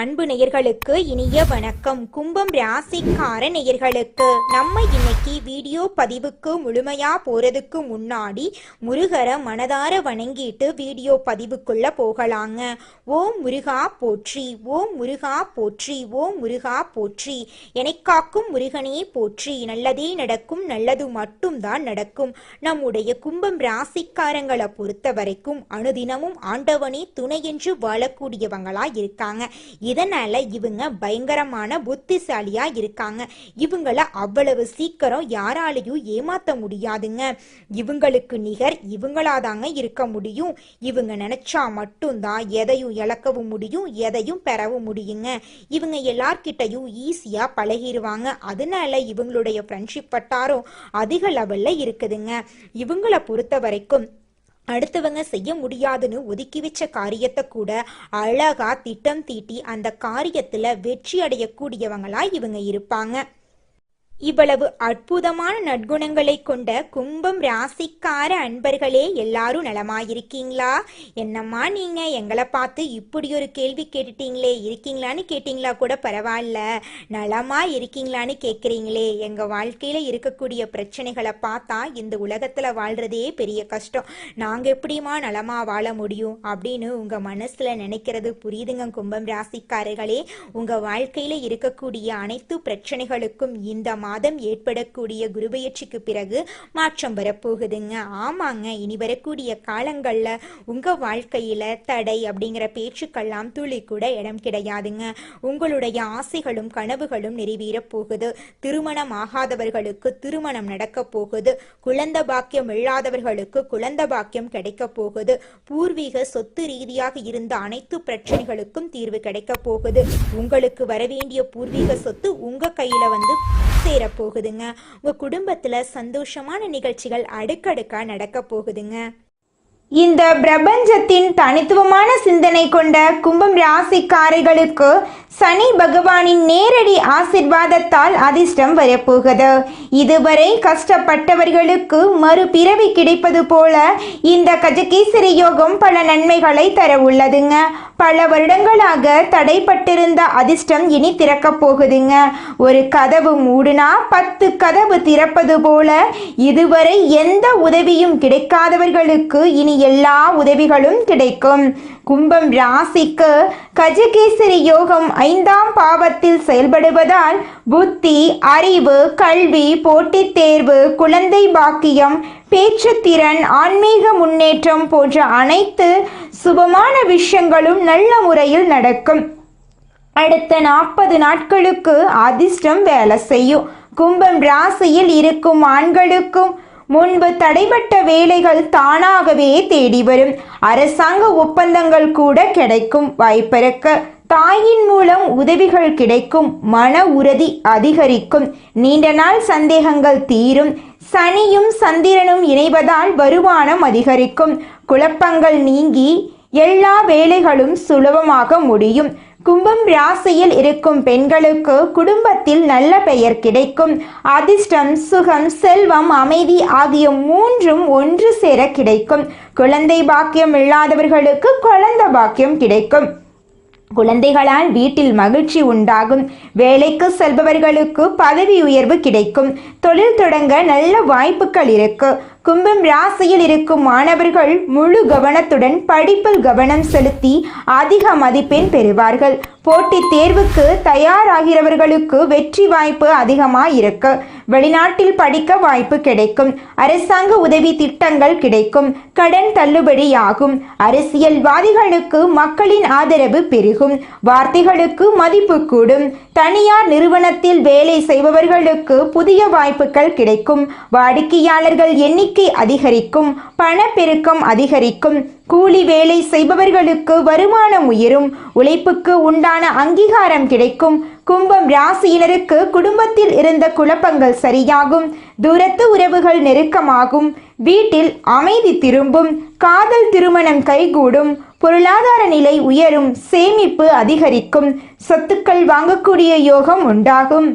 அன்பு நேயர்களுக்கு இனிய வணக்கம். கும்பம் ராசிக்கார நேயர்களுக்கு நம்ம இன்னைக்கு வீடியோ பதிவுக்கு முழுமையா போறதுக்கு முன்னாடி முருகரை மனதார வணங்கிட்டு வீடியோ பதிவுக்குள்ள போகலாங்க. ஓம் முருகா போற்றி ஓம் முருகா போற்றி ஓம் முருகா போற்றி. எனக்காக்கும் முருகனே போற்றி. நல்லதே நடக்கும் நல்லது மட்டும்தான் நடக்கும். நம்முடைய கும்பம் ராசிக்காரங்களை பொறுத்த வரைக்கும் அனுதினமும் ஆண்டவனே துணை என்று வாழக்கூடியவங்களா இருக்காங்க. இதனால இவங்க பயங்கரமான புத்திசாலியா இருக்காங்க. இவங்கள அவ்வளவு சீக்கிரம் யாராலையும் ஏமாத்த முடியாதுங்க. இவங்களுக்கு நிகர் இவங்களாதாங்க இருக்க முடியும். இவங்க நினைச்சா மட்டும்தான் எதையும் இழக்கவும் முடியும் எதையும் பெறவும் முடியுங்க. இவங்க எல்லார்கிட்டையும் ஈஸியா பழகிடுவாங்க அதனால இவங்களுடைய ஃப்ரெண்ட்ஷிப் வட்டாரம் அதிக லெவல்ல இருக்குதுங்க. இவங்கள பொறுத்த வரைக்கும் அடுத்தவங்க செய்ய முடியாதுன்னு ஒதுக்கி வச்ச காரியத்தை கூட அழகா திட்டம் தீட்டி அந்த காரியத்துல வெற்றி அடையக்கூடியவங்களா இவங்க இருப்பாங்க. இவ்வளவு அற்புதமான நற்குணங்களை கொண்ட கும்பம் ராசிக்கார அன்பர்களே எல்லாரும் நலமாயிருக்கீங்களா? என்னம்மா நீங்க? எங்களை பார்த்து இப்படி ஒரு கேள்வி கேட்டுட்டீங்களே. இருக்கீங்களான்னு கேட்டீங்களா கூட பரவாயில்ல. நலமா இருக்கீங்களான்னு கேட்குறீங்களே எங்க வாழ்க்கையில இருக்கக்கூடிய பிரச்சனைகளை பார்த்தா இந்த உலகத்துல வாழ்றதே பெரிய கஷ்டம். நாங்க எப்படிமா நலமா வாழ முடியும்? அப்படின்னு உங்க மனசுல நினைக்கிறது புரியுதுங்க கும்பம் ராசிக்காரர்களே. உங்க வாழ்க்கையில இருக்கக்கூடிய அனைத்து பிரச்சனைகளுக்கும் இந்த மாதம் ஏற்படக்கூடிய குருபெயர்ச்சிக்கு பிறகு மாற்றம் வரப்போகுதுங்க. ஆமாங்க இனி வரக்கூடிய காலங்களில் உங்க வாழ்க்கையில தடை அப்படிங்கிற பேச்சுக்கெல்லாம் துளி கூட இடம் கிடையாதுங்க. உங்களுடைய ஆசைகளும் கனவுகளும் நிறைவேறப் போகுது. திருமணம் ஆகாதவர்களுக்கு திருமணம் நடக்கப் போகுது. குழந்த பாக்கியம் இல்லாதவர்களுக்கு குழந்த பாக்கியம் கிடைக்கப் போகுது. பூர்வீக சொத்து ரீதியாக இருந்த அனைத்து பிரச்சனைகளுக்கும் தீர்வு கிடைக்கப் போகுது. உங்களுக்கு வரவேண்டிய பூர்வீக சொத்து உங்க கையில வந்து சேரப்போகுதுங்க. உங்க குடும்பத்துல சந்தோஷமான நிகழ்ச்சிகள் அடுக்கடுக்கா நடக்க போகுதுங்க. இந்த பிரபஞ்சத்தின் தனித்துவமான சிந்தனை கொண்ட கும்பம் ராசிக்காரர்களுக்கு சனி பகவானின் நேரடி ஆசிர்வாதத்தால் அதிர்ஷ்டம் வரப்போகுது இதுவரை கஷ்டப்பட்டவர்களுக்கு மறுபிறவி கிடைப்பது போல இந்த கஜகீசரி யோகம் பல நன்மைகளை தர உள்ளதுங்க. பல வருடங்களாக தடைப்பட்டிருந்த அதிர்ஷ்டம் இனி திறக்கப் போகுதுங்க. ஒரு கதவு மூடுனா பத்து கதவு திறப்பது போல இதுவரை எந்த உதவியும் கிடைக்காதவர்களுக்கு இனி எல்லா உதவிகளும் கிடைக்கும். கும்பம் ராசிக்கு கஜகேசரி யோகம் ஐந்தாம் பாவத்தில் செயல்படுவதால் புத்தி அறிவு கல்வி போட்டித் தேர்வு குழந்தை பாக்கியம் பேச்சுத்திறன் ஆன்மீக முன்னேற்றம் போன்ற அனைத்து சுபமான விஷயங்களும் நல்ல முறையில் நடக்கும். அடுத்த நாற்பது நாட்களுக்கு அதிர்ஷ்டம் வேலை செய்யும். கும்பம் ராசியில் இருக்கும் ஆண்களுக்கும் முன்பு தடைப்பட்ட வேலைகள் தானாகவே தேடி வரும். அரசாங்க ஒப்பந்தங்கள் கூட கிடைக்கும் வாய்ப்பிருக்க தாயின் மூலம் உதவிகள் கிடைக்கும். மன உறுதி அதிகரிக்கும். நீண்ட நாள் சந்தேகங்கள் தீரும். சனியும் சந்திரனும் இணைவதால் வருமானம் அதிகரிக்கும். குழப்பங்கள் நீங்கி எல்லா வேலைகளும் சுலபமாக முடியும். கும்பம் ராசியில் இருக்கும் பெண்களுக்கு குடும்பத்தில் நல்ல பெயர் கிடைக்கும். அதிர்ஷ்டம் சுகம் செல்வம் அமைதி ஆகிய மூன்றும் ஒன்று சேர கிடைக்கும். குழந்தை பாக்கியம் இல்லாதவர்களுக்கு குழந்தை பாக்கியம் கிடைக்கும். குழந்தைகளால் வீட்டில் மகிழ்ச்சி உண்டாகும். வேலைக்கு செல்பவர்களுக்கு பதவி உயர்வு கிடைக்கும். தொழில் தொடங்க நல்ல வாய்ப்புகள் இருக்கு. கும்பம் ராசியில் இருக்கும் மாணவர்கள் முழு கவனத்துடன் படிப்பில் கவனம் செலுத்தி அதிக மதிப்பெண் பெறுவார்கள். போட்டித் தேர்வுக்கு தயாராகிறவர்களுக்கு வெற்றி வாய்ப்பு அதிகமாக இருக்கு வெளிநாட்டில் படிக்க வாய்ப்பு கிடைக்கும். அரசாங்க உதவி திட்டங்கள் கிடைக்கும். கடன் தள்ளுபடியாகும். அரசியல்வாதிகளுக்கு மக்களின் ஆதரவு பெருகும். வார்த்தைகளுக்கு மதிப்பு கூடும். தனியார் நிறுவனத்தில் வேலை செய்பவர்களுக்கு புதிய வாய்ப்புகள் கிடைக்கும். வாடிக்கையாளர்கள் எண்ணிக்கை அதிகரிக்கும். பணப்பெருக்கம் அதிகரிக்கும். கூலி வேலை செய்பவர்களுக்கு வருமானம் உயரும் உழைப்புக்கு உண்டான அங்கீகாரம் கிடைக்கும். கும்பம் ராசியினருக்கு குடும்பத்தில் இருந்த குழப்பங்கள் சரியாகும் தூரத்து உறவுகள் நெருக்கமாகும் வீட்டில் அமைதி திரும்பும் காதல் திருமணம் கைகூடும் பொருளாதார நிலை உயரும் சேமிப்பு அதிகரிக்கும் சொத்துக்கள் வாங்கக்கூடிய யோகம் உண்டாகும்.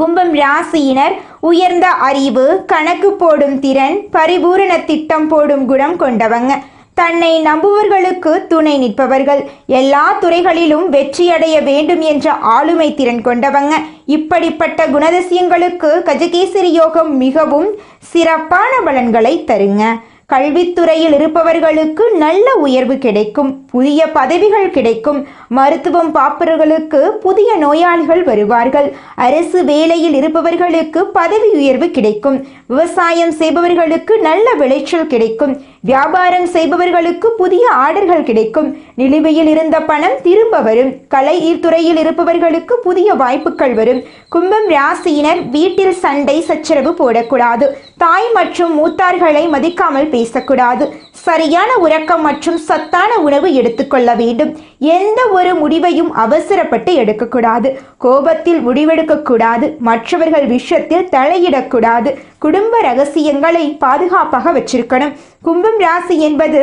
கும்பம் ராசியினர் உயர்ந்த அறிவு கணக்கு போடும் திறன் பரிபூரண திட்டம் போடும் குணம் கொண்டவங்க. தன்னை நம்புவர்களுக்கு துணை நிற்பவர்கள். எல்லா துறைகளிலும் வெற்றியடைய வேண்டும் என்ற ஆளுமை திறன் கொண்டவங்க. இப்படிப்பட்ட குணதிசயங்களுக்கு கஜகேசரி யோகம் மிகவும் சிறப்பான பலன்களை தருங்க. கல்வித்துறையில் இருப்பவர்களுக்கு நல்ல உயர்வு கிடைக்கும். புதிய பதவிகள் கிடைக்கும். மருத்துவம் பார்ப்பவர்களுக்கு புதிய நோயாளிகள் வருவார்கள். அரசு வேலையில் இருப்பவர்களுக்கு பதவி உயர்வு கிடைக்கும். விவசாயம் செய்பவர்களுக்கு நல்ல விளைச்சல் கிடைக்கும். வியாபாரம் செய்பவர்களுக்கு புதிய ஆர்டர்கள் கிடைக்கும். நிலுவையில் இருந்த பணம் திரும்ப வரும். கலை துறையில் இருப்பவர்களுக்கு புதிய வாய்ப்புகள் வரும். கும்பம் ராசியினர் வீட்டில் சண்டை சச்சரவு போடக்கூடாது. தாய் மற்றும் மூத்தார்களை மதிக்காமல் பேசக்கூடாது. சரியான உறக்கம் மற்றும் சத்தான உணவு எடுத்துக்கொள்ள வேண்டும். எந்த ஒரு முடிவையும் அவசரப்பட்டு எடுக்கக்கூடாது. கோபத்தில் முடிவெடுக்கக்கூடாது மற்றவர்கள் விஷயத்தில் தலையிடக்கூடாது குடும்ப ரகசியங்களை பாதுகாப்பாக வச்சிருக்கணும். கும்பம் ராசி என்பது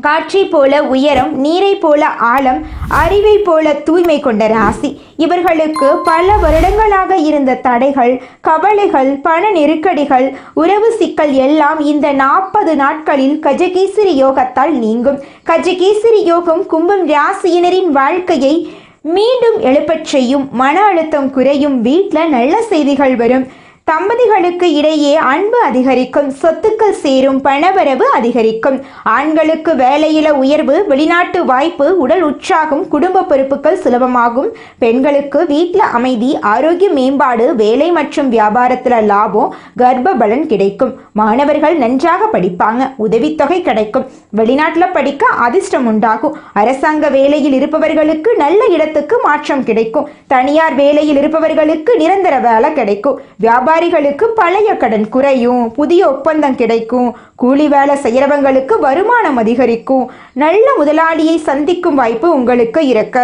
காற்றை போல உயரம் நீரை போல ஆழம் அறிவை போல தூய்மை கொண்ட ராசி. இவர்களுக்கு பல வருடங்களாக இருந்த தடைகள் கவலைகள் பண நெருக்கடிகள் உறவு சிக்கல் எல்லாம் இந்த நாற்பது நாட்களில் கஜகேசரி யோகத்தால் நீங்கும். கஜகேசரி யோகம் கும்பம் ராசியினரின் வாழ்க்கையை மீண்டும் எழுப்பச் செய்யும் மன அழுத்தம் குறையும் வீட்டில் நல்ல செய்திகள் வரும். தம்பதிகளுக்கு இடையே அன்பு அதிகரிக்கும் சொத்துக்கள் சேரும் பணவரவு அதிகரிக்கும். ஆண்களுக்கு வேலையில உயர்வு வெளிநாட்டு வாய்ப்பு உடல் உற்சாகம் குடும்ப பொறுப்புகள் சுலபமாகும். பெண்களுக்கு வீட்டில் அமைதி ஆரோக்கிய மேம்பாடு வேலை மற்றும் வியாபாரத்தில் லாபம் கர்ப்ப பலன் கிடைக்கும். மாணவர்கள் நன்றாக படிப்பாங்க உதவித்தொகை கிடைக்கும். வெளிநாட்டில் படிக்க அதிர்ஷ்டம் உண்டாகும். அரசாங்க வேலையில் இருப்பவர்களுக்கு நல்ல இடத்துக்கு மாற்றம் கிடைக்கும். தனியார் வேலையில் இருப்பவர்களுக்கு நிரந்தர வேலை கிடைக்கும். வியாபார வியாபாரிகளுக்கு பழைய கடன் குறையும் புதிய ஒப்பந்தம் கிடைக்கும் கூலி வேலை செய்கிறவங்களுக்கு வருமானம் அதிகரிக்கும் நல்ல முதலாளியை சந்திக்கும் வாய்ப்பு உங்களுக்கு இருக்க.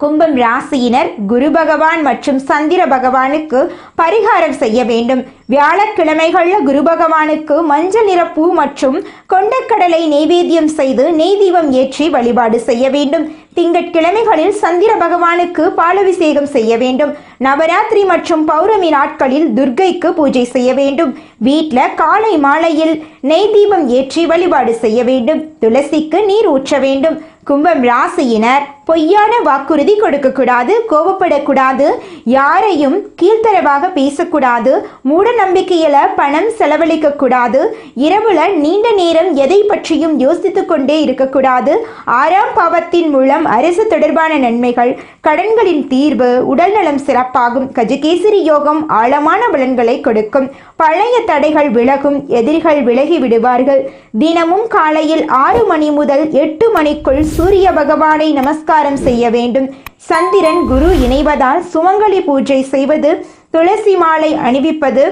கும்பம் ராசியினர் குரு பகவான் மற்றும் சந்திர பகவானுக்கு பரிகாரம் செய்ய வேண்டும். வியாழக்கிழமைகள்ல குரு பகவானுக்கு மஞ்சள் நிற பூ மற்றும் கொண்டக்கடலை நெய்வேத்தியம் செய்து நெய் தீபம் ஏற்றி வழிபாடு செய்ய வேண்டும். திங்கட்கிழமைகளில் சந்திர பகவானுக்கு பாலபிஷேகம் செய்ய வேண்டும். நவராத்திரி மற்றும் பௌர்ணமி நாட்களில் துர்கைக்கு பூஜை செய்ய வேண்டும். வீட்டில் காலை மாலையில் நெய் தீபம் ஏற்றி வழிபாடு செய்ய வேண்டும். துளசிக்கு நீர் ஊற்ற வேண்டும். கும்பம் ராசியினர் பொய்யான வாக்குறுதி கொடுக்கக்கூடாது கோபப்படக்கூடாது யாரையும் கீழ்த்தரவாக பேசக்கூடாது மூட நம்பிக்கையில பணம் செலவழிக்க கூடாது. இரவுல நீண்ட நேரம் எதை பற்றியும் யோசித்து கொண்டே இருக்கக்கூடாது ஆறாம் பாவத்தின் மூலம் அரசு தொடர்பான நன்மைகள் கடன்களின் தீர்வு உடல்நலம் சிறப்பாகும். கஜகேசரி யோகம் ஆழமான பலன்களை கொடுக்கும். பழைய தடைகள் விலகும் எதிரிகள் விலகி விடுவார்கள். தினமும் காலையில் ஆறு மணி முதல் எட்டு மணிக்குள் சூரிய பகவானை நமஸ்காரம் செய்ய வேண்டும். சந்திரன் குரு இணைவதால் சுமங்கலி பூஜை செய்வது துளசி மாலை அணிவிப்பது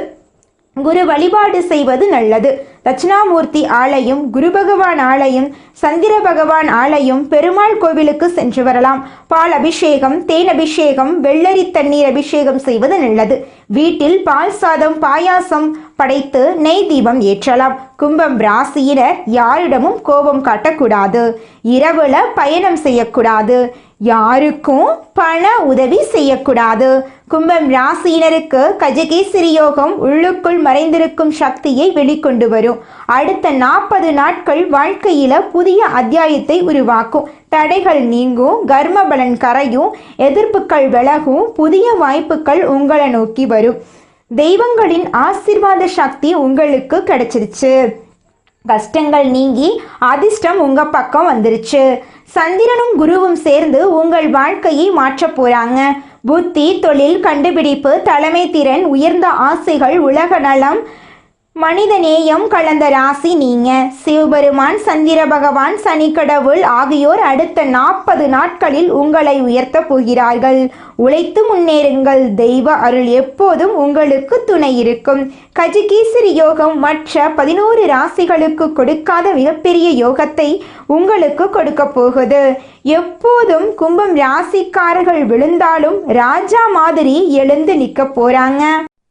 குரு வழிபாடு செய்வது நல்லது. தட்சிணாமூர்த்தி ஆலயம் குரு பகவான் ஆலயம் சந்திர பகவான் ஆலயம் பெருமாள் கோவிலுக்கு சென்று வரலாம். பால் அபிஷேகம் தேன் அபிஷேகம் வெள்ளரி தண்ணீர் அபிஷேகம் செய்வது நல்லது. வீட்டில் பால் சாதம் பாயாசம் படைத்து நெய் தீபம் ஏற்றலாம். கும்பம் ராசியினர் யாரிடமும் கோபம் காட்டக்கூடாது. இரவுல பயணம் செய்யக்கூடாது. யாருக்கும் பண உதவி செய்யக்கூடாது. கும்பம் ராசியினருக்கு கஜகேசரி யோகம் உள்ளுக்குள் மறைந்திருக்கும் சக்தியை வெளிக்கொண்டு வரும். வரும் அடுத்த நாற்பது நாட்கள் வாழ்க்கையில புதிய அத்தியாயத்தை உருவாக்கும். தடைகள் நீங்கும் கர்மபலன் கரையும் எதிர்ப்புகள் விலகும் புதிய வாய்ப்புகள் உங்களை நோக்கி வரும். தெய்வங்களின் ஆசிர்வாத சக்தி உங்களுக்கு கிடைச்சிருச்சு. கஷ்டங்கள் நீங்கி அதிர்ஷ்டம் உங்க பக்கம் வந்துருச்சு. சந்திரனும் குருவும் சேர்ந்து உங்கள் வாழ்க்கையை மாற்ற போறாங்க. புத்தி தொழில் கண்டுபிடிப்பு தலைமை திறன் உயர்ந்த ஆசைகள் உலக நலம் மனித நேயம் கலந்த ராசி நீங்க. சிவபெருமான் சந்திர பகவான் சனிக்கடவுள் ஆகியோர் அடுத்த நாற்பது நாட்களில் உங்களை உயர்த்த போகிறார்கள். உழைத்து முன்னேறுங்கள். தெய்வ அருள் எப்போதும் உங்களுக்கு துணை இருக்கும். கஜிகீசரி யோகம் மற்ற பதினோரு ராசிகளுக்கு கொடுக்காத மிகப்பெரிய யோகத்தை உங்களுக்கு கொடுக்க போகுது. எப்போதும் கும்பம் ராசிக்காரர்கள் விழுந்தாலும் ராஜா மாதிரி எழுந்து நிற்க போறாங்க.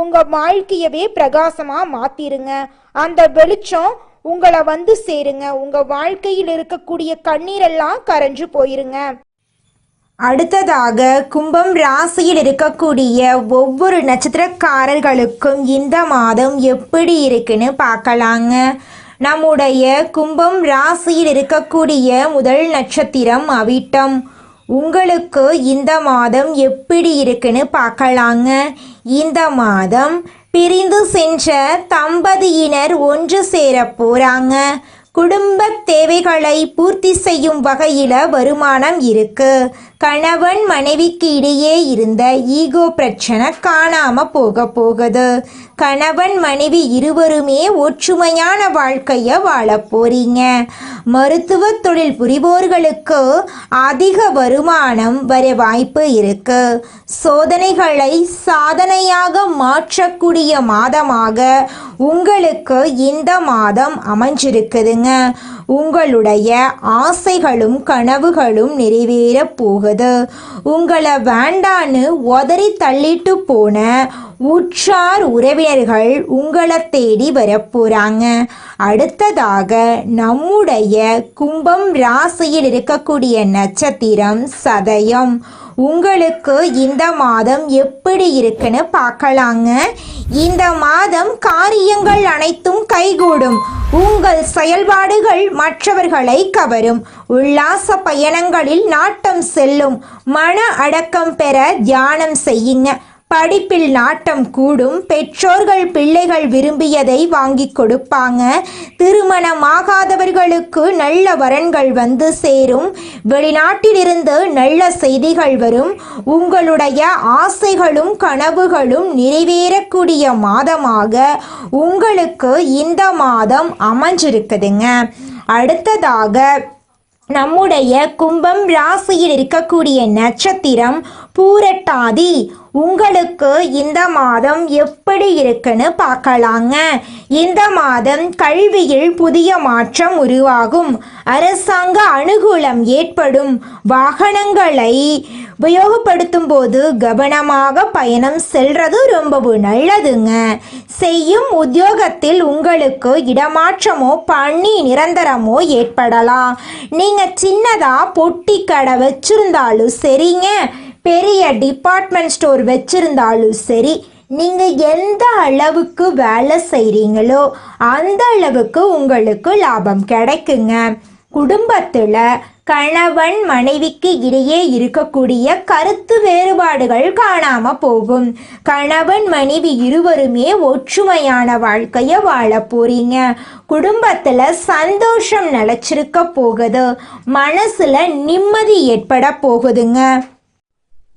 உங்க வாழ்க்கையவே பிரகாசமா மாத்திருங்க. அந்த வெளிச்சம் உங்களை வந்து சேருங்க. உங்க வாழ்க்கையில் இருக்கக்கூடிய கண்ணீரெல்லாம் கரைஞ்சு போயிருங்க. அடுத்ததாக கும்பம் ராசியில் இருக்கக்கூடிய ஒவ்வொரு நட்சத்திரக்காரர்களுக்கும் இந்த மாதம் எப்படி இருக்குன்னு பார்க்கலாங்க. நம்முடைய கும்பம் ராசியில் இருக்கக்கூடிய முதல் நட்சத்திரம் அவிட்டம். உங்களுக்கு இந்த மாதம் எப்படி இருக்குன்னு பார்க்கலாங்க. இந்த மாதம் பிரிந்து சென்ற தம்பதியினர் ஒன்று சேர போறாங்க. குடும்ப தேவைகளை பூர்த்தி செய்யும் வகையில வருமானம் இருக்கு. கணவன் மனைவிக்கு இடையே இருந்த ஈகோ பிரச்சனை காணாம போக போகுது. கணவன் மனைவி இருவருமே ஒற்றுமையான வாழ்க்கைய வாழ போறீங்க. மருத்துவ தொழில் புரிவோர்களுக்கு அதிக வருமானம் வர வாய்ப்பு இருக்கு. சோதனைகளை சாதனையாக மாற்றக்கூடிய மாதமாக உங்களுக்கு இந்த மாதம் அமைஞ்சிருக்குதுங்க. உங்களுடைய ஆசைகளும் கனவுகளும் நிறைவேறப் போகுது. உங்களை வேண்டான்னு உதறி தள்ளிட்டு போன உற்றார் உறவினர்கள் உங்களை தேடி வரப்போறாங்க அடுத்ததாக நம்முடைய கும்பம் ராசியில் இருக்கக்கூடிய நட்சத்திரம் சதயம். உங்களுக்கு இந்த மாதம் எப்படி இருக்குன்னு பார்க்கலாங்க. இந்த மாதம் காரியங்கள் அனைத்தும் கைகூடும். உங்கள் செயல்பாடுகள் மற்றவர்களை கவரும். உல்லாச பயணங்களில் நாட்டம் செல்லும். மன அடக்கம் பெற தியானம் செய்யுங்க. படிப்பில் நாட்டம் கூடும் பெற்றோர்கள் பிள்ளைகள் விரும்பியதை வாங்கி கொடுப்பாங்க. திருமணமாகாதவர்களுக்கு நல்ல வரன்கள் வந்து சேரும். வெளிநாட்டிலிருந்து நல்ல செய்திகள் வரும். உங்களுடைய ஆசைகளும் கனவுகளும் நிறைவேறக்கூடிய மாதமாக உங்களுக்கு இந்த மாதம் அமைஞ்சிருக்குதுங்க. அடுத்ததாக நம்முடைய கும்பம் ராசியில் இருக்கக்கூடிய நட்சத்திரம் பூரட்டாதி உங்களுக்கு இந்த மாதம் எப்படி இருக்குன்னு பார்க்கலாங்க. இந்த மாதம் கல்வியில் புதிய மாற்றம் உருவாகும். அரசாங்க அனுகூலம் ஏற்படும். வாகனங்களை உபயோகப்படுத்தும் போது கவனமாக பயணம் செல்றது ரொம்பவும் நல்லதுங்க. செய்யும் உத்தியோகத்தில் உங்களுக்கு இடமாற்றமோ பணி நிரந்தரமோ ஏற்படலாம். நீங்கள் சின்னதாக பொட்டி கடை வச்சிருந்தாலும் சரிங்க. பெரிய டிபார்ட்மெண்ட் ஸ்டோர் வச்சிருந்தாலும் சரி நீங்கள் எந்த அளவுக்கு வேலை செய்கிறீங்களோ அந்த அளவுக்கு உங்களுக்கு லாபம் கிடைக்குங்க. குடும்பத்தில் கணவன் மனைவிக்கு இடையே இருக்கக்கூடிய கருத்து வேறுபாடுகள் காணாம போகும். கணவன் மனைவி இருவருமே ஒற்றுமையான வாழ்க்கையை வாழ போறீங்க. குடும்பத்தில் சந்தோஷம் நிலச்சிருக்க போகுது. மனசில் நிம்மதி ஏற்பட போகுதுங்க.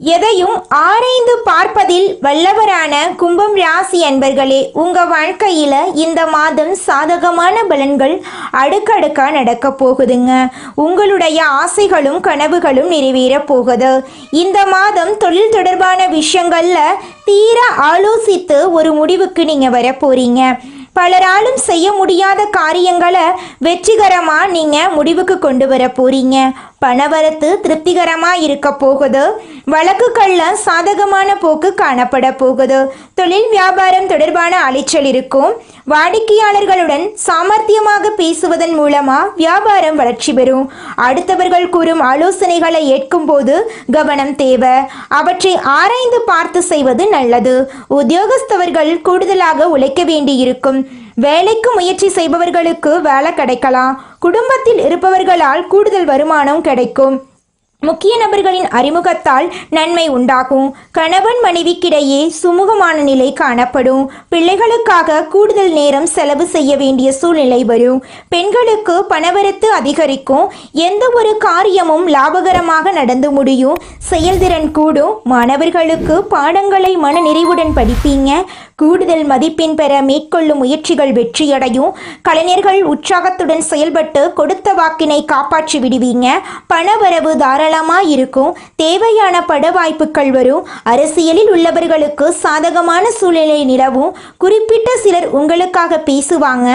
எதையும் ஆராய்ந்து பார்ப்பதில் வல்லவரான கும்பம் ராசி அன்பர்களே உங்க வாழ்க்கையில இந்த மாதம் சாதகமான பலன்கள் அடுக்கடுக்கா நடக்க போகுதுங்க. உங்களுடைய ஆசைகளும் கனவுகளும் நிறைவேற போகுது. இந்த மாதம் தொழில் தொடர்பான விஷயங்கள்ல தீர ஆலோசித்து ஒரு முடிவுக்கு நீங்க வர போறீங்க. பலராலும் செய்ய முடியாத காரியங்களை வெற்றிகரமாக நீங்கள் முடிவுக்கு கொண்டு வர போகிறீங்க பணவரத்து திருப்திகரமா இருக்க போகுது. வழக்குகள்ல சாதகமான போக்கு காணப்பட போகுது. தொழில் வியாபாரம் தொடர்பான அலைச்சல் இருக்கும். வாடிக்கையாளர்களுடன் சாமர்த்தியமாக பேசுவதன் மூலமா வியாபாரம் வளர்ச்சி பெறும். அடுத்தவர்கள் கூறும் ஆலோசனைகளை ஏற்கும்போது கவனம் தேவை. அவற்றை ஆராய்ந்து பார்த்து செய்வது நல்லது. உத்தியோகஸ்தவர்கள் கூடுதலாக உழைக்க வேண்டியிருக்கும். வேலைக்கு முயற்சி செய்பவர்களுக்கு வேலை கிடைக்கலாம். குடும்பத்தில் இருப்பவர்களால் கூடுதல் வருமானம் கிடைக்கும். முக்கிய நபர்களின் அறிமுகத்தால் நன்மை உண்டாகும். கணவன் மனைவிக்கிடையே சுமூகமான நிலை காணப்படும். பிள்ளைகளுக்காக கூடுதல் நேரம் செலவு செய்ய வேண்டிய சூழ்நிலை வரும். பெண்களுக்கு பணவரத்து அதிகரிக்கும். எந்த ஒரு காரியமும் லாபகரமாக நடந்து முடியும். செயல்திறன் கூடும். மாணவர்களுக்கு பாடங்களை மன நிறைவுடன் படிப்பீங்க. கூடுதல் மதிப்பெண் பெற மேற்கொள்ளும் முயற்சிகள் வெற்றியடையும். கலைஞர்கள் உற்சாகத்துடன் செயல்பட்டு கொடுத்த வாக்கினை காப்பாற்றி விடுவீங்க. பணவரவு தாராளமாக இருக்கும் தேவையான பட வாய்ப்புகள் வரும். அரசியலில் உள்ளவர்களுக்கு சாதகமான சூழ்நிலை நிலவும். குறிப்பிட்ட சிலர் உங்களுக்காக பேசுவாங்க.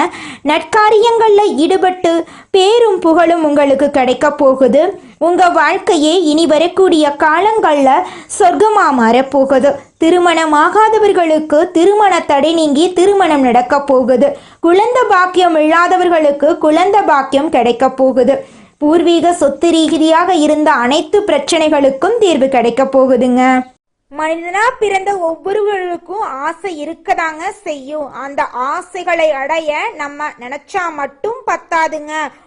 நற்காரியங்களில் ஈடுபட்டு பேரும் புகழும் உங்களுக்கு கிடைக்க போகுது. உங்க வாழ்க்கையே இனி வரக்கூடிய காலங்கள்ல சொர்க்கமா மாறப்போகுது. திருமணமாகாதவர்களுக்கு திருமண தடை நீங்கி திருமணம் நடக்க போகுது. குழந்த பாக்கியம் இல்லாதவர்களுக்கு குழந்த பாக்கியம் கிடைக்க போகுது. பூர்வீக சொத்து ரீதியாக இருந்த அனைத்து பிரச்சனைகளுக்கும் தீர்வு கிடைக்க போகுதுங்க. மனிதனா பிறந்த ஒவ்வொருவருக்கும் ஆசை இருக்கதாங்க செய்யும். அந்த ஆசைகளை அடைய நம்ம நினைச்சா மட்டும் பத்தாதுங்க.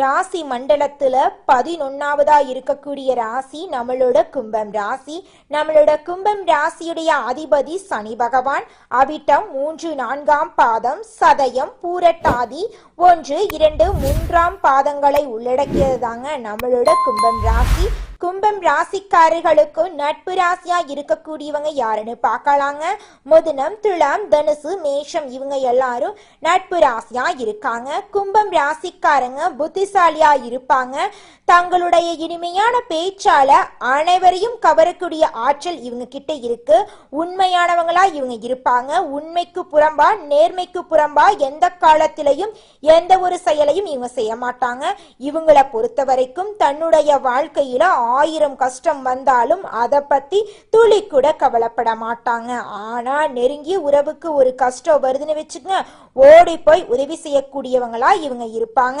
ராசி மண்டலத்துல பதினொன்னாவதா இருக்கக்கூடிய ராசி நம்மளோட கும்பம். ராசி நம்மளோட கும்பம் ராசியுடைய அதிபதி சனி பகவான். அவிட்டம் மூன்று நான்காம் பாதம் சதயம் பூரட்டாதி ஒன்று இரண்டு மூன்றாம் பாதங்களை உள்ளடக்கியது தாங்க நம்மளோட கும்பம். ராசி கும்பம் ராசிக்காரர்களுக்கு நட்பு ராசியா இருக்கக்கூடியவங்க யாருன்னு பார்க்கலாங்க. முதனம் துலாம் தனுசு மேஷம் இவங்க எல்லாரும் நட்பு ராசியா இருக்காங்க. கும்பம் ராசிக்காரங்க புத்திசாலியா இருப்பாங்க. தங்களுடைய இனிமையான பேச்சால அனைவரையும் கவரக்கூடிய ஆற்றல் இவங்க கிட்ட இருக்கு. உண்மையானவங்களா இவங்க இருப்பாங்க. உண்மைக்கு புறம்பா நேர்மைக்கு புறம்பா எந்த காலத்திலையும் எந்த ஒரு செயலையும் இவங்க செய்ய மாட்டாங்க. இவங்களை பொறுத்த வரைக்கும் தன்னுடைய வாழ்க்கையில ஆயிரம் கஷ்டம் வந்தாலும் அதை பத்தி துளி கூட கவலைப்பட மாட்டாங்க. ஆனா நெருங்கிய உறவுக்கு ஒரு கஷ்டம் வருதுன்னு வச்சுக்கங்க ஓடி போய் உதவி செய்யக்கூடியவங்களா இவங்க இருப்பாங்க.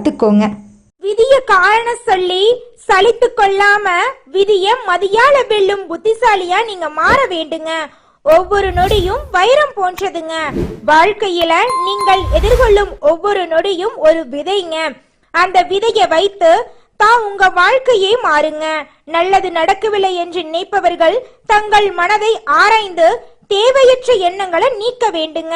கத்துக்கோங்க விதிய காரணம் சொல்லி சலித்து கொள்ளாம விதிய மதியால வெல்லும் புத்திசாலியா நீங்க மாற வேண்டுங்க. ஒவ்வொரு நொடியும் வைரம் போன்றதுங்க. வாழ்க்கையில நீங்கள் எதிர்கொள்ளும் ஒவ்வொரு நொடியும் ஒரு விதைங்க. அந்த விதையை வைத்து தான் உங்க வாழ்க்கையே மாறுங்க. நல்லது நடக்கவில்லை என்று நினைப்பவர்கள் தங்கள் மனதை ஆராய்ந்து தேவையற்ற எண்ணங்களை நீக்க வேண்டுங்க.